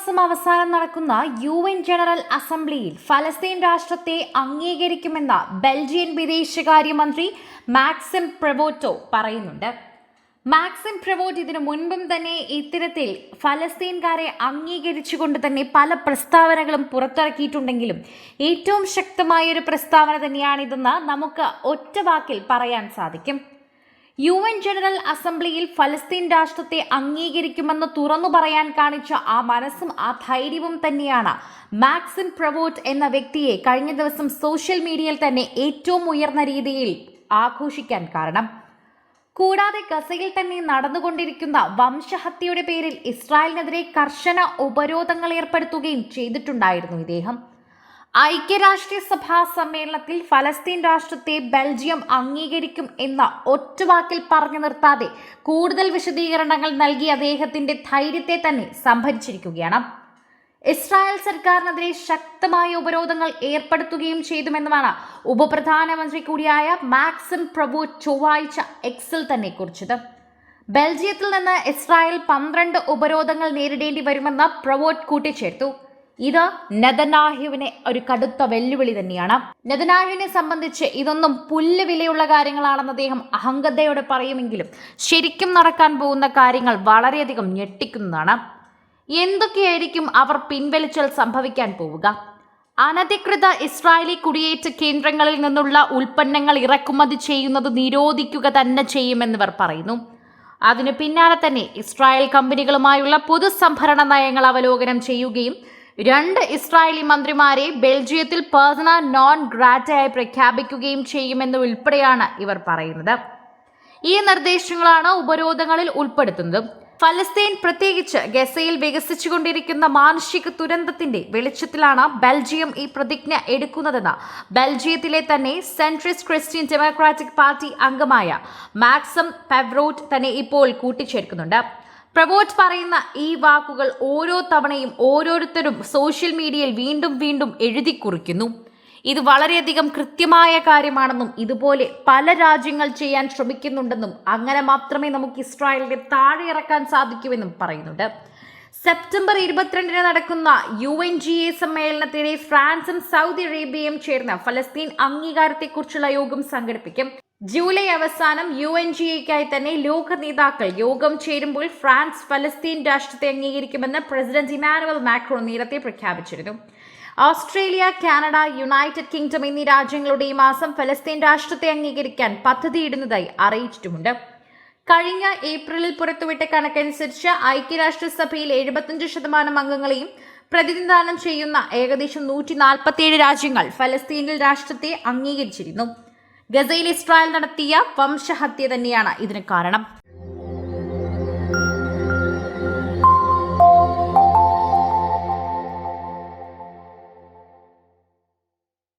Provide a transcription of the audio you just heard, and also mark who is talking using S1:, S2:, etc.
S1: മാസം അവസാനം നടക്കുന്ന യു എൻ ജനറൽ അസംബ്ലിയിൽ ഫലസ്തീൻ രാഷ്ട്രത്തെ അംഗീകരിക്കുമെന്ന് ബെൽജിയൻ വിദേശകാര്യമന്ത്രി മാക്സിം പ്രവോട്ടോ പറയുന്നുണ്ട്. മാക്സിം പ്രവോട്ട് ഇതിനു മുൻപും തന്നെ ഇത്തരത്തിൽ ഫലസ്തീൻകാരെ അംഗീകരിച്ചുകൊണ്ട് തന്നെ പല പ്രസ്താവനകളും പുറത്തിറക്കിയിട്ടുണ്ടെങ്കിലും ഏറ്റവും ശക്തമായ ഒരു പ്രസ്താവന തന്നെയാണിതെന്ന് നമുക്ക് ഒറ്റ വാക്കിൽ പറയാൻ സാധിക്കും. യു എൻ ജനറൽ അസംബ്ലിയിൽ ഫലസ്തീൻ രാഷ്ട്രത്തെ അംഗീകരിക്കുമെന്ന് തുറന്നു പറയാൻ കാണിച്ച ആ മനസ്സും ആ ധൈര്യവും തന്നെയാണ്. മാക്സിൻ പ്രവോട്ട് എന്ന വ്യക്തിയെ കഴിഞ്ഞ ദിവസം സോഷ്യൽ മീഡിയയിൽ തന്നെ ഏറ്റവും ഉയർന്ന രീതിയിൽ ആഘോഷിക്കാൻ കാരണം. കൂടാതെ ഗസയിൽ തന്നെ നടന്നുകൊണ്ടിരിക്കുന്ന വംശഹത്യയുടെ പേരിൽ ഇസ്രായേലിനെതിരെ കർശന ഉപരോധങ്ങൾ ഏർപ്പെടുത്തുകയും ചെയ്തിട്ടുണ്ടായിരുന്നു ഇദ്ദേഹം. ഐക്യരാഷ്ട്രീയ സഭാ സമ്മേളനത്തിൽ ഫലസ്തീൻ രാഷ്ട്രത്തെ ബെൽജിയം അംഗീകരിക്കും എന്ന ഒറ്റവാക്കിൽ പറഞ്ഞു നിർത്താതെ കൂടുതൽ വിശദീകരണങ്ങൾ നൽകി അദ്ദേഹത്തിന്റെ ധൈര്യത്തെ തന്നെ സംഭരിച്ചിരിക്കുകയാണ്. ഇസ്രായേൽ സർക്കാരിനെതിരെ ശക്തമായ ഉപരോധങ്ങൾ ഏർപ്പെടുത്തുകയും ചെയ്തുമെന്നുമാണ് ഉപപ്രധാനമന്ത്രി കൂടിയായ മാക്സിം പ്രഭു ചൊവ്വാഴ്ച എക്സിൽ തന്നെ കുറിച്ചത്. ബെൽജിയത്തിൽ നിന്ന് ഇസ്രായേൽ പന്ത്രണ്ട് ഉപരോധങ്ങൾ നേരിടേണ്ടി വരുമെന്ന് പ്രവോട്ട് കൂട്ടിച്ചേർത്തു. ഇത് നെതനാഹുവിനെ ഒരു കടുത്ത വെല്ലുവിളി തന്നെയാണ്. നെതനാഹുവിനെ സംബന്ധിച്ച് ഇതൊന്നും പുല്ല് വിലയുള്ള കാര്യങ്ങളാണെന്ന് അദ്ദേഹം അഹങ്കതയോടെ പറയുമെങ്കിലും ശരിക്കും നടക്കാൻ പോകുന്ന കാര്യങ്ങൾ വളരെയധികം ഞെട്ടിക്കുന്നതാണ്. എന്തൊക്കെയായിരിക്കും അവർ പിൻവലിച്ചാൽ സംഭവിക്കാൻ പോവുക? അനധികൃത ഇസ്രായേലി കുടിയേറ്റ കേന്ദ്രങ്ങളിൽ നിന്നുള്ള ഉൽപ്പന്നങ്ങൾ ഇറക്കുമതി ചെയ്യുന്നത് നിരോധിക്കുക തന്നെ ചെയ്യുമെന്നിവർ പറയുന്നു. അതിനു പിന്നാലെ തന്നെ ഇസ്രായേൽ കമ്പനികളുമായുള്ള പൊതുസംഭരണ നയങ്ങൾ അവലോകനം ചെയ്യുകയും രണ്ട് ഇസ്രായേലി മന്ത്രിമാരെ ബെൽജിയത്തിൽ പേഴ്സണൽ നോൺ ഗ്രാറ്റയായി പ്രഖ്യാപിക്കുകയും ചെയ്യുമെന്ന് ഉൾപ്പെടെയാണ് ഇവർ പറയുന്നത്. ഈ നിർദ്ദേശങ്ങളാണ് ഉപരോധങ്ങളിൽ ഉൾപ്പെടുത്തുന്നത്. ഫലസ്തീൻ പ്രത്യേകിച്ച് ഗസയിൽ വികസിച്ചുകൊണ്ടിരിക്കുന്ന മാനുഷിക ദുരന്തത്തിന്റെ വെളിച്ചത്തിലാണ് ബെൽജിയം ഈ പ്രതിജ്ഞ എടുക്കുന്നതെന്ന് ബെൽജിയത്തിലെ തന്നെ സെൻട്രിസ്റ്റ് ക്രിസ്ത്യൻ ഡെമോക്രാറ്റിക് പാർട്ടി അംഗമായ മാക്സം പെവ്രോട്ട് തന്നെ ഇപ്പോൾ കൂട്ടിച്ചേർക്കുന്നുണ്ട്. പ്രവോട്ട് പറയുന്ന ഈ വാക്കുകൾ ഓരോ തവണയും ഓരോരുത്തരും സോഷ്യൽ മീഡിയയിൽ വീണ്ടും വീണ്ടും എഴുതി കുറിക്കുന്നു. ഇത് വളരെയധികം കൃത്യമായ കാര്യമാണെന്നും ഇതുപോലെ പല രാജ്യങ്ങൾ ചെയ്യാൻ ശ്രമിക്കുന്നുണ്ടെന്നും അങ്ങനെ മാത്രമേ നമുക്ക് ഇസ്രായേലിനെ താഴെ ഇറക്കാൻ സാധിക്കുമെന്നും പറയുന്നുണ്ട്. സെപ്റ്റംബർ ഇരുപത്തിരണ്ടിന് നടക്കുന്ന യു എൻ ജി എ സമ്മേളനത്തിനെ ഫ്രാൻസും സൗദി അറേബ്യയും ചേർന്ന് ഫലസ്തീൻ അംഗീകാരത്തെക്കുറിച്ചുള്ള യോഗം സംഘടിപ്പിക്കും. ജൂലൈ അവസാനം യു എൻ ജി എക്കായി തന്നെ ലോക നേതാക്കൾ യോഗം ചേരുമ്പോൾ ഫ്രാൻസ് ഫലസ്തീൻ രാഷ്ട്രത്തെ അംഗീകരിക്കുമെന്ന് പ്രസിഡന്റ് ഇമാനുവൽ മാക്രോ നേരത്തെ പ്രഖ്യാപിച്ചിരുന്നു. ഓസ്ട്രേലിയ കാനഡ യുണൈറ്റഡ് കിങ്ഡം എന്നീ രാജ്യങ്ങളുടെ ഈ മാസം ഫലസ്തീൻ രാഷ്ട്രത്തെ അംഗീകരിക്കാൻ പദ്ധതിയിടുന്നതായി അറിയിച്ചിട്ടുമുണ്ട്. കഴിഞ്ഞ ഏപ്രിലിൽ പുറത്തുവിട്ട കണക്കനുസരിച്ച് ഐക്യരാഷ്ട്രസഭയിൽ എഴുപത്തഞ്ച് ശതമാനം അംഗങ്ങളെയും പ്രതിനിധാനം ചെയ്യുന്ന ഏകദേശം നൂറ്റി രാജ്യങ്ങൾ ഫലസ്തീനിൽ രാഷ്ട്രത്തെ അംഗീകരിച്ചിരുന്നു. ഗസയിൽ ഇസ്രായേൽ നടത്തിയ വംശഹത്യ തന്നെയാണ് ഇതിന് കാരണം.